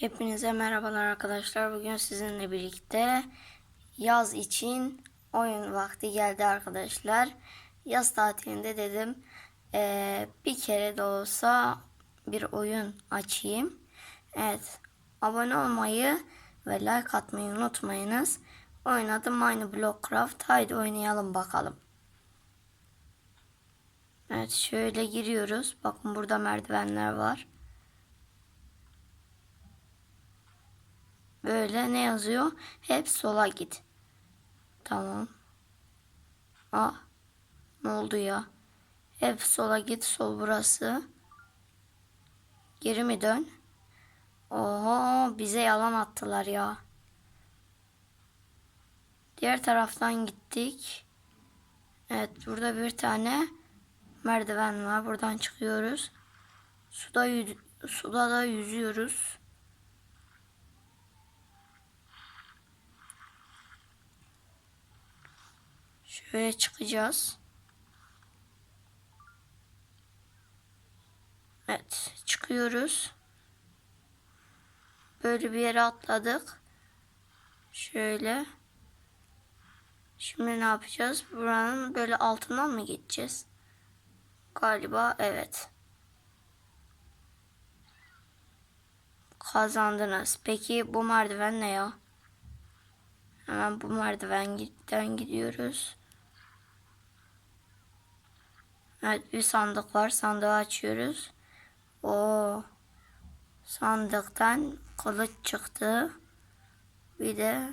Hepinize merhabalar arkadaşlar. Bugün sizinle birlikte yaz için oyun vakti geldi arkadaşlar. Yaz tatilinde dedim eee, bir kere de olsa bir oyun açayım. Evet abone olmayı ve like atmayı unutmayınız. Oyun adı Mine Blockcraft. Haydi oynayalım bakalım. Evet şöyle giriyoruz. Bakın burada merdivenler var. Böyle ne yazıyor? Hep sola git. Tamam. Ah. Ne oldu ya? Hep sola git. Sol burası. Geri mi dön? Oho bize yalan attılar ya. Diğer taraftan gittik. Evet burada bir tane merdiven var. Buradan çıkıyoruz. Suda suda da yüzüyoruz. Şöyle çıkacağız. Evet, çıkıyoruz. Böyle bir yere atladık. Şöyle. Şimdi ne yapacağız? Buranın böyle altından mı geçeceğiz? Galiba evet. Kazandınız. Peki bu merdiven ne ya? Hemen bu merdivenden gidiyoruz. Evet bir sandık var. Sandığı açıyoruz. O sandıktan kılıç çıktı. Bir de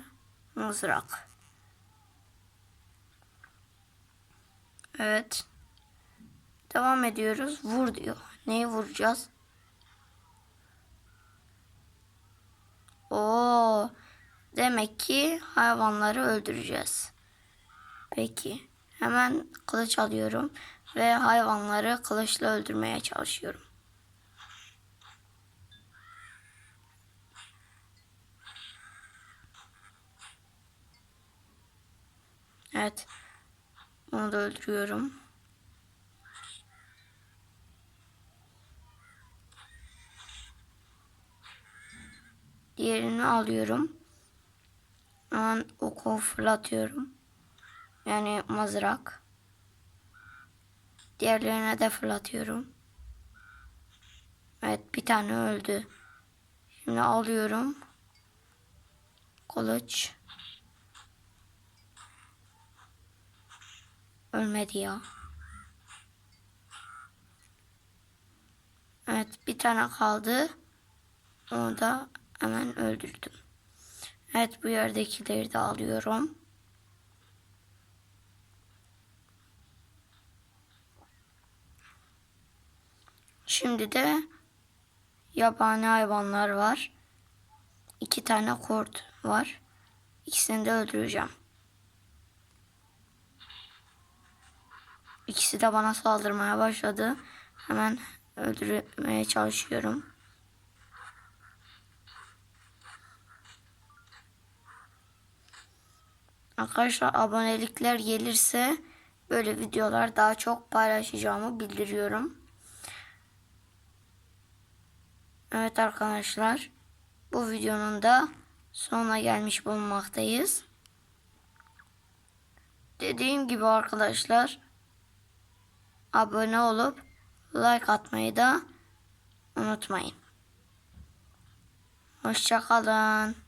mızrak. Evet. Devam ediyoruz. Vur diyor. Neyi vuracağız? Oo. Demek ki hayvanları öldüreceğiz. Peki. Hemen kılıç alıyorum ve hayvanları kılıçla öldürmeye çalışıyorum. Evet. Onu da öldürüyorum. Diğerini alıyorum. Hemen oku fırlatıyorum. Yani mızrak. Diğerlerine de fırlatıyorum. Evet bir tane öldü. Şimdi alıyorum. Kılıç. Ölmedi ya. Evet bir tane kaldı. Onu da hemen öldürdüm. Evet bu yerdekileri de alıyorum. Şimdi de yabani hayvanlar var. İki tane kurt var. İkisini de öldüreceğim. İkisi de bana saldırmaya başladı. Hemen öldürmeye çalışıyorum. Arkadaşlar abonelikler gelirse böyle videolar daha çok paylaşacağımı bildiriyorum. Evet arkadaşlar bu videonun da sonuna gelmiş bulunmaktayız. Dediğim gibi arkadaşlar abone olup like atmayı da unutmayın. Hoşçakalın.